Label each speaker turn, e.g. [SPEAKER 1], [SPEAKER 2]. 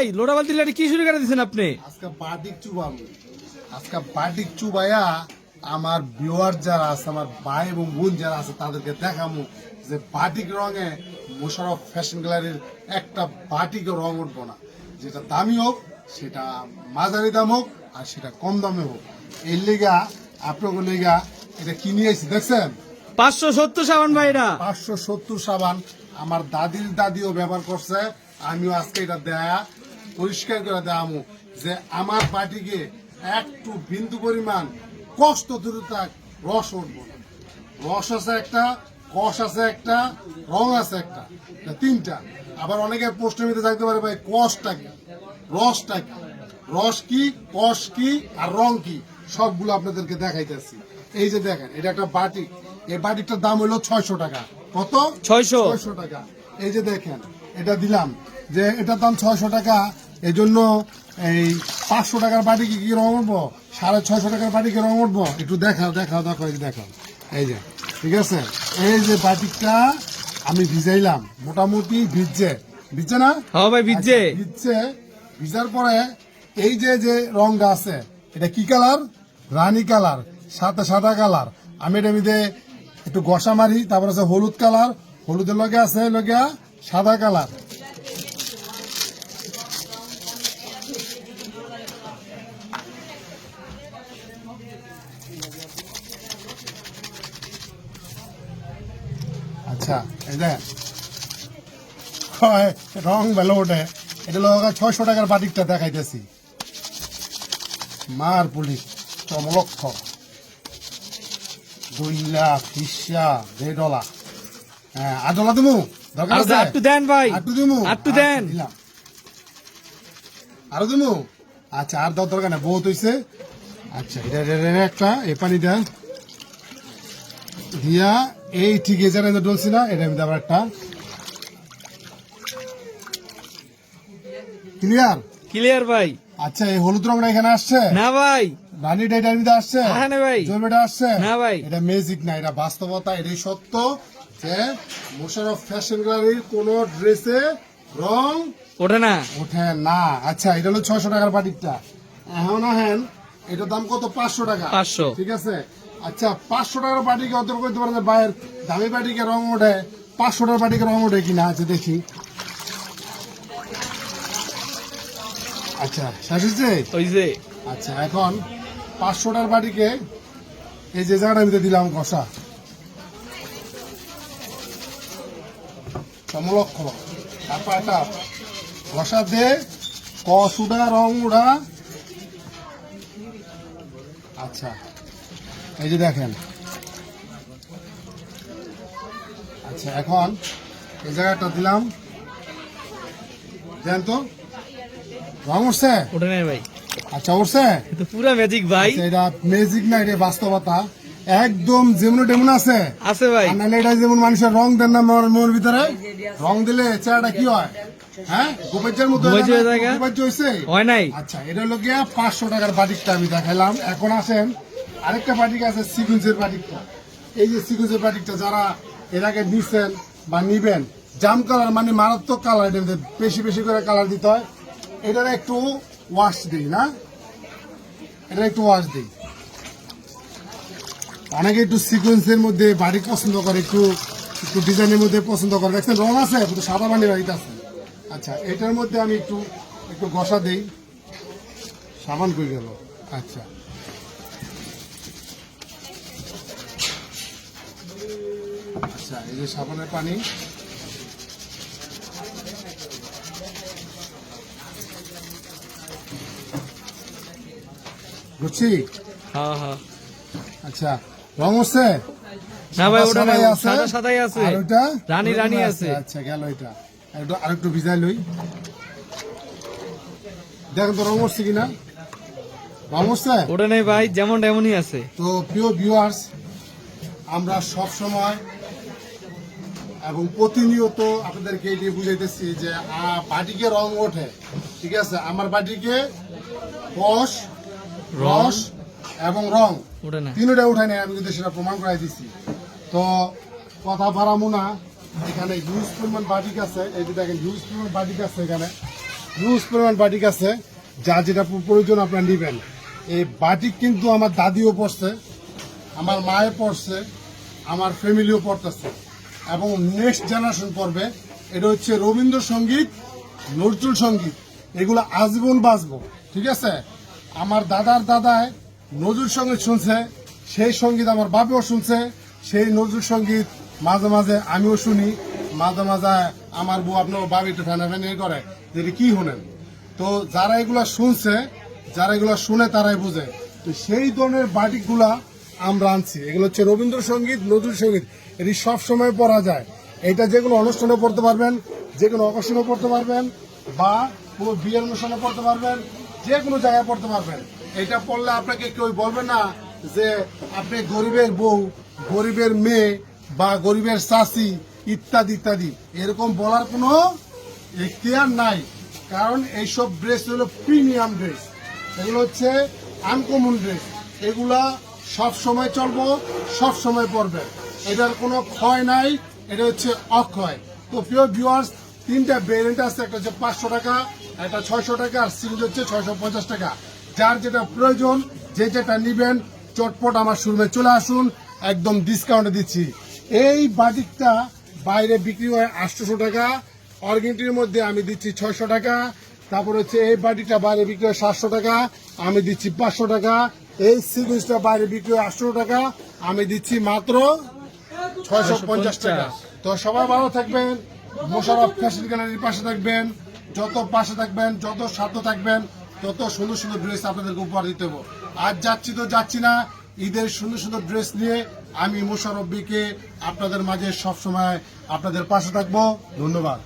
[SPEAKER 1] এই লোটা বালতি কি শুরু করে দিচ্ছেন আপনি?
[SPEAKER 2] আজকে বাটিক চুবাবো। আজকে বাটিক চুবাইয়া আমার ভিউয়ার যারা আছে আমার ভাই এবং বোন যারা আছে তাদেরকে দেখামু যে বাটিক রঙে মোশারফ ফ্যাশন গ্যালারির একটা বাটিকে রং উঠবো না। যেটা দামি হোক সেটা মাঝারি দাম হোক আর সেটা কম দামে হোক। এই লিগা আপনাকে লিগা এটা কিনে এসেছি দেখছেন?
[SPEAKER 1] পাঁচশো সত্তর সাবান ভাই এটা।
[SPEAKER 2] পাঁচশো সত্তর সাবান। আমার দাদির দাদিও ব্যবহার করছে আমিও আজকে এটা দেয়া। পরিষ্কার করে দেয়ামু যে আমার পার্টিকে একটু বিন্দু পরিমাণ কষ্ট দূরে থাক রস উঠবো। রস আছে একটা কষ আছে একটা রং আছে একটা তিনটা। আবার অনেকে প্রশ্ন ভিতরে থাকতে পারে ভাই কষটা কি? রসটা কি? রস কি কষ কি আর রং কি? সবগুলো আপনাদেরকে দেখাইতেছি। এই যে দেখেন এটা একটা বাটিক। এই বাটিকটার দাম হলো ছয়শো টাকা। কত?
[SPEAKER 1] ছয়শো।
[SPEAKER 2] ছয়শো টাকা। এই যে দেখেন এটা দিলাম। যে এটার দাম ছয়শো টাকা এই জন্য এই পাঁচশো টাকার বাটিকে কি রং উঠবো? সাড়ে ছয়শো টাকার বাটিকে রং উঠবো? একটু দেখাও দেখাও দেখো এই দেখাও। এই যে ঠিক আছে? এই যে বাটিকটা আমি ভিজাইলাম। মোটামুটি ভিজছে। ভিজছে না?
[SPEAKER 1] হ্যাঁ ভাই ভিজছে।
[SPEAKER 2] আচ্ছা, ভিজছে। ভিজার পরে এই যে যে রংটা আছে এটা কি কালার? রানী কালার সাথে সাদা কালার। আমি এটা মধ্যে একটু গসা মারি তারপর আছে হলুদ কালার। হলুদের লগে আছে লগে সাদা কালার। আচ্ছা হয়, রং ভালো ওঠে। এটা লোক ছয়শো টাকার বাটিকটা দেখাইতেছি। মার পুলিশ চমলক্ষ। দুই লাখ ডলা হ্যাঁ আট ডলা আছে
[SPEAKER 1] আটটু দেন ভাই।
[SPEAKER 2] আটটু দিমু।
[SPEAKER 1] আটটু দেন।
[SPEAKER 2] আচ্ছা, আরও দিমু? আচ্ছা আর দর দরকার নেই বহুত হইছে। আচ্ছা এটা এটা- এটা একটা এ পানি দিয়া এই ঠিক আছে এটা ডলছি না এটা আমি আবার একটা। ক্লিয়ার
[SPEAKER 1] ক্লিয়ার ভাই।
[SPEAKER 2] আচ্ছা এই হলুদ রংটা এখানে আসছে?
[SPEAKER 1] না ভাই।
[SPEAKER 2] রানী ডাইটার মধ্যে আসছে?
[SPEAKER 1] না ভাই।
[SPEAKER 2] জলবেটা আসছে?
[SPEAKER 1] না ভাই।
[SPEAKER 2] এটা ম্যাজিক না এটা বাস্তবতা এটাই সত্য। যে মোশারফ ফ্যাশন গ্যালারির কোন ড্রেসে রং
[SPEAKER 1] ওঠে না?
[SPEAKER 2] ওঠে না। আচ্ছা এটা হলো ছয়শো টাকার বাটিকটা। এখন আহেন এটার দাম কত? পাঁচশো টাকা।
[SPEAKER 1] 500
[SPEAKER 2] ঠিক আছে? আচ্ছা পাঁচশো টাকার বাটিকে অত করতে পারেন যে বাইরের দামি বাটিকে রং ওঠে পাঁচশো টাকার বাটিকে রং ওঠে কিনা? আছে দেখি। আচ্ছা শেষ হচ্ছে
[SPEAKER 1] ওই যে।
[SPEAKER 2] আচ্ছা এখন পাঁচশোটার বাড়িকে এই যে জায়গাটার আমি দিলাম কষা সমলক্ষ দে রং উড়া। আচ্ছা এই যে দেখেন। আচ্ছা এখন এই জায়গাটা দিলাম। দেন তো। রং উঠছে
[SPEAKER 1] ওঠে নাই ভাই।
[SPEAKER 2] আচ্ছা উঠছে
[SPEAKER 1] পুরা ম্যাজিক ভাই।
[SPEAKER 2] আচ্ছা, এটা ম্যাজিক না এটা বাস্তবতা। একদম যেমন তেমন আছে।
[SPEAKER 1] আছে ভাই।
[SPEAKER 2] নাহলে এটা যেমন মানুষের রং দেন না মনের মনের ভিতরে। রং দিলে চেহারাটা কি হয়? হ্যাঁ? গোপাজ্যের মতো
[SPEAKER 1] গোপাজ্য হয়ে?
[SPEAKER 2] হয়েছে
[SPEAKER 1] হয় নাই।
[SPEAKER 2] আচ্ছা এটা হলো গিয়া পাঁচশো টাকার বাটিকটা আমি দেখাইলাম। এখন আসেন আরেকটা বাটিক আছে সিকুয়েন্সের বাটিকটা। এই যে সিকুয়েন্সের বাটিকটা যারা এর আগে নিচ্ছেন বা নিবেন জাম কালার মানে মারাত্মক কালার এটা বেশি বেশি করে কালার দিতে হয় এটার একটু ওয়াশ দিই না? এটা একটু ওয়াশ দিই। অনেকে একটু সিকোয়েন্সের মধ্যে বাড়ি পছন্দ করে একটু একটু ডিজাইনের মধ্যে পছন্দ করে। দেখছেন রং আছে কিন্তু সাদা বানি বাড়িতে আছে। আচ্ছা এটার মধ্যে আমি একটু একটু ঘষা দেই। সাবান করে গেল? আচ্ছা। আচ্ছা এই যে সাবানের পানি। বুঝছি
[SPEAKER 1] হ্যাঁ হ্যাঁ।
[SPEAKER 2] আচ্ছা। রং হচ্ছে?
[SPEAKER 1] না ভাই ওটা নাই সাদা সাদাই আছে।
[SPEAKER 2] আর ওইটা?
[SPEAKER 1] রানী রানী আছে।
[SPEAKER 2] আচ্ছা গেল এটা। একটু আরেকটু ভিজাই লই। দেখেন তো রং হচ্ছে কিনা? রং হচ্ছে?
[SPEAKER 1] ওটা নাই ভাই যেমন তেমনই আছে।
[SPEAKER 2] তো প্রিয় ভিউয়ার্স আমরা সব সময় এবং প্রতিনিয়ত আপনাদেরকে এটি বুঝাইতেছি যে বাটিকে রং ওঠে। ঠিক আছে? আমার বাটিকে রস রস এবং রং। তিনটা উঠাই নাই আমি কিন্তু সেটা প্রমাণ করাই দিচ্ছি তো কথা বাড়াবো না। এখানে হিউজ পরিমাণ বাটিক আছে। যে দেখেন হিউজ পরিমাণ বাটিক আছে এখানে। রুজ পরিমাণ বাটিক আছে। যা যেটা প্রয়োজন আপনারা নেবেন। এই বাটিক কিন্তু আমার দাদিও পড়ছে আমার মায়ে পড়ছে আমার ফ্যামিলিও পড়তেছে এবং নেক্সট জেনারেশন পড়বে এটা হচ্ছে রবীন্দ্রসঙ্গীত নজরুল সংগীত। এগুলো আজীবন বাজবো ঠিক আছে? আমার দাদার দাদায় নজরুল সংগীত শুনছে, সেই সংগীত আমার বাপেও শুনছে, সেই নজরুল সংগীত মাঝে মাঝে আমিও শুনি, মাঝে মাঝে আমার বউ আপনার বাবি একটু ফ্যানা ফ্যানি করে, যে এটা কি শুনেন? তো যারা এগুলা শুনছে, যারা এগুলো শুনে তারাই বুঝে। তো সেই ধরনের বাটিকগুলা আমরা আনছি। এগুলো হচ্ছে রবীন্দ্রসঙ্গীত, নজরুল সংগীত। এটি সব সময় পড়া যায়। এটা যে কোনো অনুষ্ঠানে পড়তে পারবেন, যে কোনো অকেশনে পড়তে পারবেন, বা কোনো বিয়ের অনুষ্ঠানে পড়তে পারবেন, যে কোনো জায়গায় পড়তে পারবেন। এটা পড়লে আপনাকে কেউ বলবে না যে আপনি গরিবের বউ, গরিবের মেয়ে বা গরিবের চাষি, ইত্যাদি ইত্যাদি। এরকম বলার কোনো এখতিয়ার নাই। কারণ এইসব ড্রেস হলো প্রিমিয়াম ড্রেস। এগুলো হচ্ছে আনকমন ড্রেস। এগুলা সব সময় চলবো সব সময় পরবে। এটার কোনো ক্ষয় নাই, এটা হচ্ছে অক্ষয়। তো প্রিয় ভিউয়ার্স তিনটা ভেরিয়েন্ট আছে, একটা হচ্ছে পাঁচশো টাকা, একটা ছয়শো টাকা, আর সিরিজ হচ্ছে ছয়শো পঞ্চাশ টাকা। যার যেটা প্রয়োজন যে যেটা নিবেন চটপট আমার শোরুমে চলে আসুন একদম ডিসকাউন্টে দিচ্ছি। এই বাটিকটা বাইরে বিক্রি হয় আটশোশো টাকা অর্গেন্টির মধ্যে আমি দিচ্ছি ছয়শো টাকা তারপর হচ্ছে এই বাটিটা বাইরে বিক্রি হয় সাতশো টাকা আমি দিচ্ছি পাঁচশো টাকা এই সিরিজটা বাইরে বিক্রি হয় আটশো টাকা আমি দিচ্ছি মাত্র ছয়শো পঞ্চাশ টাকা। তো সবাই ভালো থাকবেন মোশারফ ফ্যাশন গ্যালারির পাশে থাকবেন যত পাশে থাকবেন যত সাধ্য থাকবেন তত সুন্দর সুন্দর ড্রেস আপনাদেরকে উপহার দিতে হব। আজ যাচ্ছি তো যাচ্ছি না, ঈদের সুন্দর সুন্দর ড্রেস নিয়ে আমি মোশারব্বিকে আপনাদের মাঝে সবসময় আপনাদের পাশে থাকব। ধন্যবাদ।